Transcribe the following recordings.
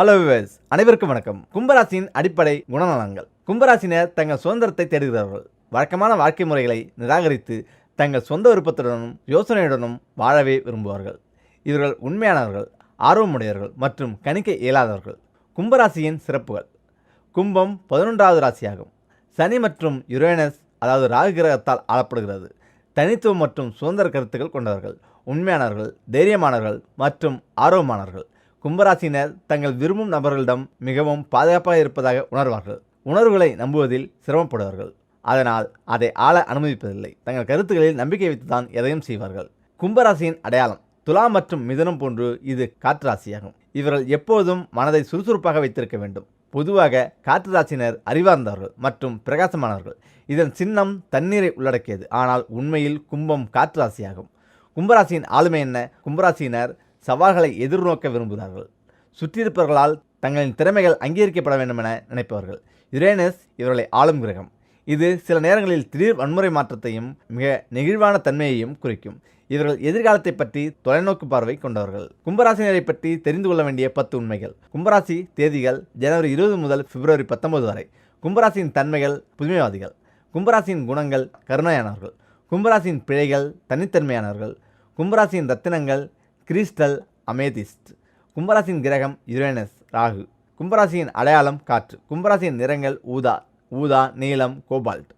Hello wives அனைவருக்கும் வணக்கம். கும்பராசியின் அடிப்படை குணநலங்கள் கும்பராசினர் தங்கள் சுதந்திரத்தை தேடுகிறார்கள் வழக்கமான வாழ்க்கை முறைகளை நிராகரித்து தங்கள் சொந்த விருப்பத்துடனும் யோசனையுடனும் வாழவே விரும்புவார்கள். இவர்கள் உண்மையானவர்கள் ஆர்வமுடையவர்கள் மற்றும் கணிக்க இயலாதவர்கள். கும்பராசியின் சிறப்புகள். கும்பம் பதினொன்றாவது ராசியாகும். சனி மற்றும் யுரேனஸ் அதாவது ராகு கிரகத்தால் ஆளப்படுகிறது. தனித்துவம் மற்றும் சுதந்திர கருத்துக்கள் கொண்டவர்கள். உண்மையானவர்கள் தைரியமானவர்கள் மற்றும் ஆர்வமானவர்கள். கும்பராசினர் தங்கள் விரும்பும் நபர்களிடம் மிகவும் பாதுகாப்பாக இருப்பதாக உணர்வார்கள். உணர்வுகளை நம்புவதில் சிரமப்படுவார்கள். அதனால் அதை ஆள அனுமதிப்பதில்லை. தங்கள் கருத்துக்களில் நம்பிக்கை வைத்துதான் எதையும் செய்வார்கள். கும்பராசியின் அடையாளம் துலா மற்றும் மிதனம் போன்று இது காற்று ராசியாகும். இவர்கள் எப்போதும் மனதை சுறுசுறுப்பாக வைத்திருக்க வேண்டும். பொதுவாக காற்று ராசினர் அறிவார்ந்தவர்கள் மற்றும் பிரகாசமானவர்கள். இதன் சின்னம் தண்ணீரை உள்ளடக்கியது. ஆனால் உண்மையில் கும்பம் காற்று ராசியாகும். கும்பராசியின் ஆளுமை என்ன? கும்பராசியினர் சவால்களை எதிர்நோக்க விரும்புகிறார்கள். சுற்றியிருப்பவர்களால் தங்களின் திறமைகள் அங்கீகரிக்கப்பட வேண்டும் என நினைப்பவர்கள். யுரேனஸ் இவர்களை ஆளும் கிரகம். இது சில நேரங்களில் திடீர் வன்முறை மாற்றத்தையும் மிக நெகிழ்வான தன்மையையும் குறிக்கும். இவர்கள் எதிர்காலத்தை பற்றி தொலைநோக்கு பார்வை கொண்டவர்கள். கும்பராசினரை பற்றி தெரிந்து கொள்ள வேண்டிய பத்து உண்மைகள். கும்பராசி தேதிகள் ஜனவரி இருபது முதல் பிப்ரவரி பத்தொன்பது வரை. கும்பராசியின் தன்மைகள் புதுமைவாதிகள். கும்பராசியின் குணங்கள் கருணையானவர்கள். கும்பராசியின் பிழைகள் தனித்தன்மையானவர்கள். கும்பராசியின் ரத்தினங்கள் கிறிஸ்டல் அமேதிஸ்ட். கும்பராசியின் கிரகம் யுரேனஸ் ராகு. கும்பராசியின் அடையாளம் காற்று. கும்பராசியின் நிறங்கள் ஊதா. ஊதா நீலம் கோபால்ட்.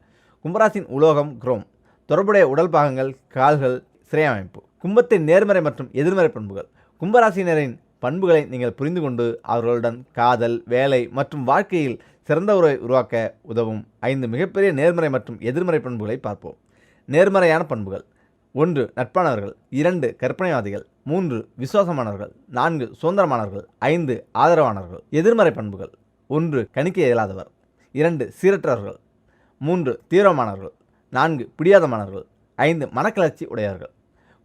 கும்பராசியின் உலோகம் குரோம். தொடர்புடைய உடல் பாகங்கள் கால்கள் சிறையமைப்பு. கும்பத்தின் நேர்மறை மற்றும் எதிர்மறை பண்புகள். கும்பராசினரின் பண்புகளை நீங்கள் புரிந்து கொண்டு அவர்களுடன் காதல் வேலை மற்றும் வாழ்க்கையில் சிறந்த உறவை உருவாக்க உதவும் ஐந்து மிகப்பெரிய நேர்மறை மற்றும் எதிர்மறை பண்புகளை பார்ப்போம். நேர்மறையான பண்புகள். ஒன்று நட்பானவர்கள். இரண்டு கற்பனைவாதிகள். மூன்று விசுவாசமானவர்கள். நான்கு சுதந்திரமானவர்கள். ஐந்து ஆதரவானவர்கள். எதிர்மறை பண்புகள். ஒன்று கணிக்க இயலாதவர். இரண்டு சீரற்றவர்கள். மூன்று தீவிரமானவர்கள். நான்கு பிடியாதமானவர்கள். ஐந்து மனக்கிளர்ச்சி உடையவர்கள்.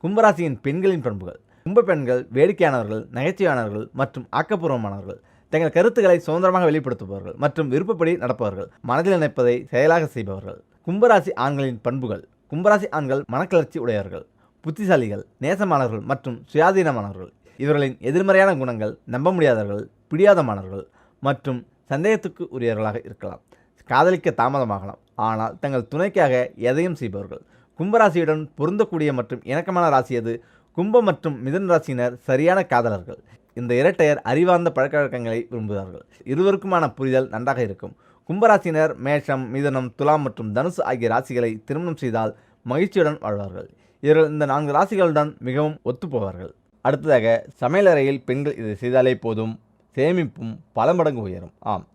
கும்பராசியின் பெண்களின் பண்புகள். கும்ப பெண்கள் வேடிக்கையானவர்கள் நகைச்சுவையானவர்கள் மற்றும் ஆக்கப்பூர்வமானவர்கள். தங்கள் கருத்துக்களை சுதந்திரமாக வெளிப்படுத்துபவர்கள் மற்றும் விருப்பப்படி நடப்பவர்கள். மனதில் நினைப்பதை செயலாக செய்பவர்கள். கும்பராசி ஆண்களின் பண்புகள். கும்பராசி ஆண்கள் மனக்கிளர்ச்சி உடையவர்கள் புத்திசாலிகள் நேசமானவர்கள் மற்றும் சுயாதீனமானவர்கள். இவர்களின் எதிர்மறையான குணங்கள் நம்ப முடியாதவர்கள் பிடியாதமானவர்கள் மற்றும் சந்தேகத்துக்கு உரியவர்களாக இருக்கலாம். காதலிக்க தாமதமாகலாம். ஆனால் தங்கள் துணைக்காக எதையும் செய்பவர்கள். கும்பராசியுடன் பொருந்தக்கூடிய மற்றும் இணக்கமான ராசி எது? கும்பம் மற்றும் மிதன் ராசியினர் சரியான காதலர்கள். இந்த இரட்டையர் அறிவார்ந்த பழக்கவழக்கங்களை விரும்புகிறார்கள் இருவருக்குமான புரிதல் நன்றாக இருக்கும். கும்பராசினர் மேஷம் மிதனம் துலாம் மற்றும் தனுசு ஆகிய ராசிகளை திருமணம் செய்தால் மகிழ்ச்சியுடன் வாழ்வார்கள். இவர்கள் இந்த நான்கு ராசிகளுடன் மிகவும் ஒத்துப்போவார்கள். அடுத்ததாக சமையலறையில் பெண்கள் இதை செய்தாலே போதும் சேமிப்பும் பல மடங்கு உயரும். ஆம்.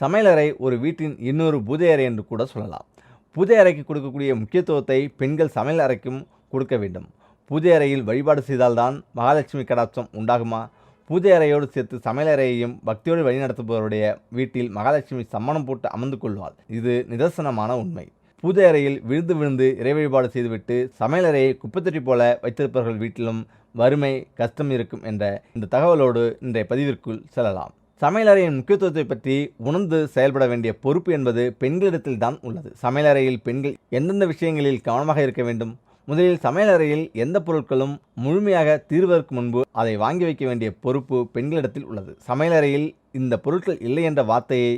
சமையலறை ஒரு வீட்டின் இன்னொரு பூஜை அறை என்று கூட சொல்லலாம். பூஜை அறைக்கு கொடுக்கக்கூடிய முக்கியத்துவத்தை பெண்கள் சமையல் அறைக்கும் கொடுக்க வேண்டும். பூஜை அறையில் வழிபாடு செய்தால்தான் மகாலட்சுமி கடாட்சம் உண்டாகுமா? பூஜை அறையோடு சேர்த்து சமையலறையையும் பக்தியோடு வழிநடத்துபவருடைய வீட்டில் மகாலட்சுமி சம்மணம் போட்டு அமர்ந்து கொள்வாள். இது நிதர்சனமான உண்மை. பூஜை அறையில் விழுந்து விழுந்து இறை வழிபாடு செய்துவிட்டு சமையலறையை குப்பத்தொட்டி போல வைத்திருப்பவர்கள் வீட்டிலும் வறுமை கஷ்டம் இருக்கும் என்ற இந்த தகவலோடு இன்றைய பதிவிற்குள் செல்லலாம். சமையலறையின் முக்கியத்துவத்தை பற்றி உணர்ந்து செயல்பட வேண்டிய பொறுப்பு என்பது பெண்களிடத்தில் தான் உள்ளது. சமையலறையில் பெண்கள் எந்தெந்த விஷயங்களில் கவனமாக இருக்க வேண்டும்? முதலில் சமையலறையில் எந்த பொருட்களும் முழுமையாக தீர்வதற்கு முன்பு அதை வாங்கி வைக்க வேண்டிய பொறுப்பு பெண்களிடத்தில் உள்ளது. சமையலறையில் இந்த பொருட்கள் இல்லை என்ற வார்த்தையை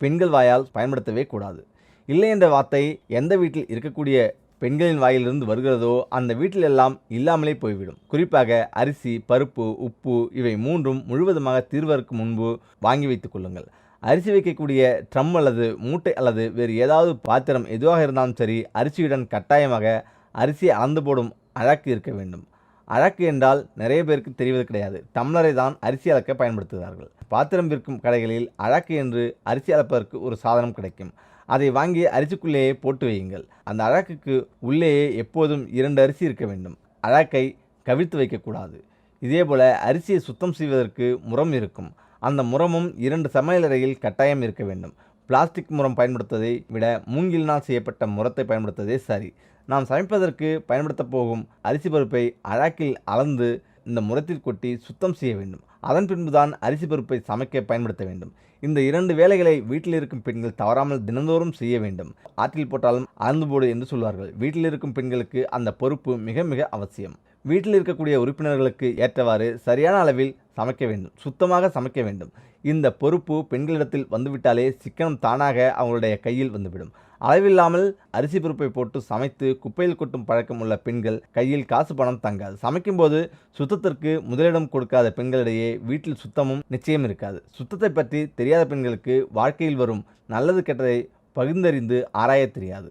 பெண்கள் வாயால் பயன்படுத்தவே கூடாது. இல்லை என்ற வார்த்தை எந்த வீட்டில் இருக்கக்கூடிய பெண்களின் வாயிலிருந்து வருகிறதோ அந்த வீட்டில் எல்லாம் இல்லாமலே போய்விடும். குறிப்பாக அரிசி பருப்பு உப்பு இவை மூன்றும் முழுவதுமாக தீர்வதற்கு முன்பு வாங்கி வைத்துக் கொள்ளுங்கள். அரிசி வைக்கக்கூடிய ட்ரம் அல்லது மூட்டை அல்லது வேறு ஏதாவது பாத்திரம் எதுவாக இருந்தாலும் சரி அரிசியுடன் கட்டாயமாக அரிசி அளந்து போடும் அழக்கு இருக்க வேண்டும். அழக்கு என்றால் நிறைய பேருக்கு தெரிவது கிடையாது. டம்ளரை தான் அரிசி அளக்க பயன்படுத்துகிறார்கள். பாத்திரம் விற்கும் கடைகளில் அழக்கு என்று அரிசி அளப்பதற்கு ஒரு சாதனம் கிடைக்கும். அதை வாங்கி அரிசிக்குள்ளேயே போட்டு வையுங்கள். அந்த அழகுக்கு உள்ளேயே எப்போதும் இரண்டு அரிசி இருக்க வேண்டும். அழக்கை கவிழ்த்து வைக்கக்கூடாது. இதேபோல அரிசியை சுத்தம் செய்வதற்கு முறம் இருக்கும். அந்த முறமும் இரண்டு சமையலறையில் கட்டாயம் இருக்க வேண்டும். பிளாஸ்டிக் முறம் பயன்படுத்துவதை விட மூங்கிலினால் செய்யப்பட்ட முறத்தை பயன்படுத்துவதே சரி. நாம் சமைப்பதற்கு பயன்படுத்தப் போகும் அரிசி பருப்பை அழாக்கில் அளந்து இந்த முறத்தில் கொட்டி சுத்தம் செய்ய வேண்டும். அதன் பின்புதான் அரிசி பருப்பை சமைக்க பயன்படுத்த வேண்டும். இந்த இரண்டு வேலைகளை வீட்டில் இருக்கும் பெண்கள் தவறாமல் தினந்தோறும் செய்ய வேண்டும். ஆற்றில் போட்டாலும் அளந்து போடு என்று சொல்வார்கள். வீட்டில் இருக்கும் பெண்களுக்கு அந்த பொறுப்பு மிக மிக அவசியம். வீட்டில் இருக்கக்கூடிய உறுப்பினர்களுக்கு ஏற்றவாறு சரியான அளவில் சமைக்க வேண்டும். சுத்தமாக சமைக்க வேண்டும். இந்த பொறுப்பு பெண்களிடத்தில் வந்துவிட்டாலே சிக்கனம் தானாக அவங்களுடைய கையில் வந்துவிடும். அளவில்லாமல் அரிசி பருப்பை போட்டு சமைத்து குப்பையில் கொட்டும் பழக்கம் உள்ள பெண்கள் கையில் காசு பணம் தங்காது. சமைக்கும்போது சுத்தத்திற்கு முதலிடம் கொடுக்காத பெண்களிடையே வீட்டில் சுத்தமும் நிச்சயம் இருக்காது. சுத்தத்தை பற்றி தெரியாத பெண்களுக்கு வாழ்க்கையில் வரும் நல்லது கெட்டதை பகிர்ந்தறிந்து ஆராய தெரியாது.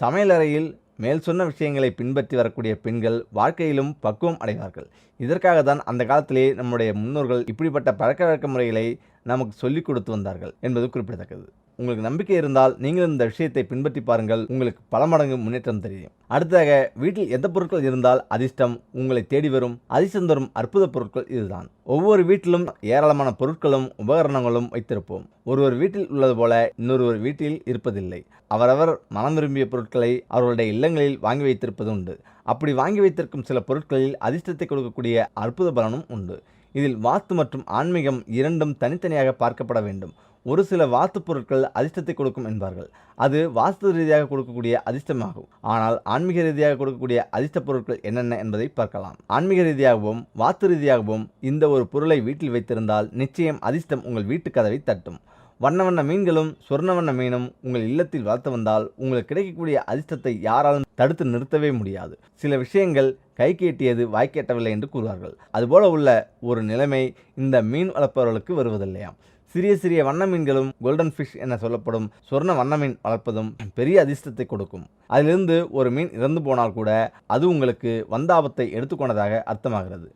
சமையலறையில் மேல் சொன்ன விஷயங்களை பின்பற்றி வரக்கூடிய பெண்கள் வாழ்க்கையிலும் பக்குவம் அடைவார்கள். இதற்காக தான் அந்த காலத்திலே நம்முடைய முன்னோர்கள் இப்படிப்பட்ட பழக்க வழக்க முறைகளை நமக்கு சொல்லிக் கொடுத்து வந்தார்கள் என்பது குறிப்பிடத்தக்கது. உங்களுக்கு நம்பிக்கை இருந்தால் நீங்களும் இந்த விஷயத்தை பின்பற்றி பாருங்கள். உங்களுக்கு பல மடங்கு முன்னேற்றம் தெரியும். அடுத்ததாக வீட்டில் எந்த பொருட்கள் இருந்தால் அதிர்ஷ்டம் உங்களை தேடி வரும். அதிர்ஷ்டம் தரும் அற்புத பொருட்கள் இதுதான். ஒவ்வொரு வீட்டிலும் ஏராளமான பொருட்களும் உபகரணங்களும் வைத்திருப்போம். ஒருவர் வீட்டில் உள்ளது போல இன்னொருவர் வீட்டில் இருப்பதில்லை. அவரவர் மனம் விரும்பிய பொருட்களை அவர்களுடைய இல்லங்களில் வாங்கி வைத்திருப்பது உண்டு. அப்படி வாங்கி வைத்திருக்கும் சில பொருட்களில் அதிர்ஷ்டத்தை கொடுக்கக்கூடிய அற்புத பலனும் உண்டு. இதில் வாஸ்து மற்றும் ஆன்மீகம் இரண்டும் தனித்தனியாக பார்க்கப்பட வேண்டும். ஒரு சில வாஸ்து பொருட்கள் அதிர்ஷ்டத்தை கொடுக்கும் என்பார்கள். அது வாஸ்து ரீதியாக கொடுக்கக்கூடிய அதிர்ஷ்டமாகும். ஆனால் ஆன்மீக ரீதியாக கொடுக்கக்கூடிய அதிர்ஷ்ட பொருட்கள் என்னென்ன என்பதை பார்க்கலாம். ஆன்மீக ரீதியாகவும் வாஸ்து ரீதியாகவும் இந்த ஒரு பொருளை வீட்டில் வைத்திருந்தால் நிச்சயம் அதிர்ஷ்டம் உங்கள் வீட்டு கதவை தட்டும். வண்ண வண்ண மீன்களும் சொர்ண வண்ண மீனும் உங்கள் இல்லத்தில் வளர்த்து வந்தால் உங்களுக்கு கிடைக்கக்கூடிய அதிர்ஷ்டத்தை யாராலும் தடுத்து நிறுத்தவே முடியாது. சில விஷயங்கள் கை கேட்டியது வாய்க்கேட்டவில்லை என்று கூறுவார்கள். அதுபோல உள்ள ஒரு நிலைமை இந்த மீன் வளர்ப்பவர்களுக்கு வருவதில்லையாம். சிறிய சிறிய வண்ண மீன்களும் கோல்டன் ஃபிஷ் என சொல்லப்படும் சொர்ண வண்ண மீன் வளர்ப்பதும் பெரிய அதிர்ஷ்டத்தை கொடுக்கும். அதிலிருந்து ஒரு மீன் இறந்து போனால் கூட அது உங்களுக்கு வந்தாபத்தை எடுத்துக்கொண்டதாக அர்த்தமாகிறது.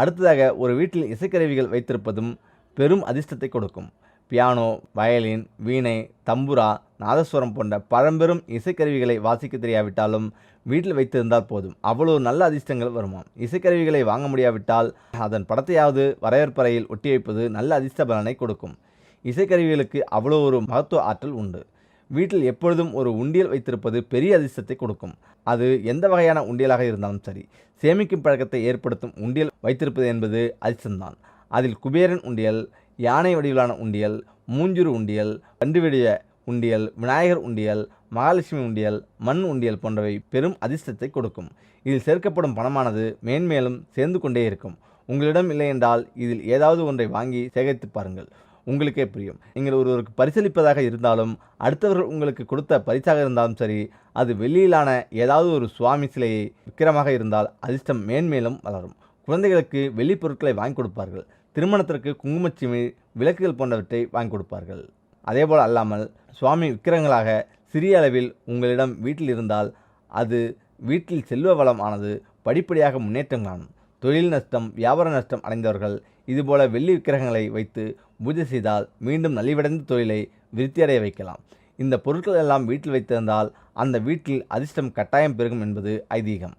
அடுத்ததாக ஒரு வீட்டில் இசைக்கருவிகள் வைத்திருப்பதும் பெரும் அதிர்ஷ்டத்தை கொடுக்கும். பியானோ வயலின் வீணை தம்புரா நாதஸ்வரம் போன்ற பழம்பெரும் இசைக்கருவிகளை வாசிக்க தெரியாவிட்டாலும் வீட்டில் வைத்திருந்தால் போதும். அவ்வளோ நல்ல அதிர்ஷ்டங்கள் வருமாம். இசைக்கருவிகளை வாங்க முடியாவிட்டால் அதன் படத்தையாவது வரவேற்பறையில் ஒட்டி வைப்பது நல்ல அதிர்ஷ்ட பலனை கொடுக்கும். இசைக்கருவிகளுக்கு அவ்வளோ ஒரு மகத்துவ ஆற்றல் உண்டு. வீட்டில் எப்பொழுதும் ஒரு உண்டியல் வைத்திருப்பது பெரிய அதிர்ஷ்டத்தை கொடுக்கும். அது எந்த வகையான உண்டியலாக இருந்தாலும் சரி சேமிக்கும் பழக்கத்தை ஏற்படுத்தும் உண்டியல் வைத்திருப்பது என்பது அதிர்ஷ்டம்தான். அதில் குபேரன் உண்டியல் யானை வடிவிலான உண்டியல் மூஞ்சுரு உண்டியல் கண்டுவெடிய உண்டியல் விநாயகர் உண்டியல் மகாலட்சுமி உண்டியல் மண் உண்டியல் போன்றவை பெரும் அதிர்ஷ்டத்தை கொடுக்கும். இதில் சேர்க்கப்படும் பணமானது மேன்மேலும் சேர்ந்து கொண்டே இருக்கும். உங்களிடம் இல்லை என்றால் இதில் ஏதாவது ஒன்றை வாங்கி சேகரித்து பாருங்கள். உங்களுக்கே புரியும். நீங்கள் ஒருவருக்கு பரிசளிப்பதாக இருந்தாலும் அடுத்தவர்கள் உங்களுக்கு கொடுத்த பரிசாக இருந்தாலும் சரி அது வெள்ளியிலான ஏதாவது ஒரு சுவாமி சிலையை விக்கிரமாக இருந்தால் அதிர்ஷ்டம் மேன்மேலும் வளரும். குழந்தைகளுக்கு வெள்ளி பொருட்களை வாங்கி கொடுப்பார்கள். திருமணத்திற்கு குங்குமச்சிமி விளக்குகள் போன்றவற்றை வாங்கி கொடுப்பார்கள். அதேபோல் அல்லாமல் சுவாமி விக்கிரகங்களாக சிறிய அளவில் உங்களிடம் வீட்டில் இருந்தால் அது வீட்டில் செல்வ வளம் ஆனது படிப்படியாக முன்னேற்றம் காணும். தொழில் நஷ்டம் வியாபார நஷ்டம் அடைந்தவர்கள் இதுபோல வெள்ளி விக்கிரகங்களை வைத்து பூஜை செய்தால் மீண்டும் நலிவடைந்த தொழிலை விருத்தியடைய வைக்கலாம். இந்த பொருட்கள் எல்லாம் வீட்டில் வைத்திருந்தால் அந்த வீட்டில் அதிர்ஷ்டம் கட்டாயம் பெருகும் என்பது ஐதீகம்.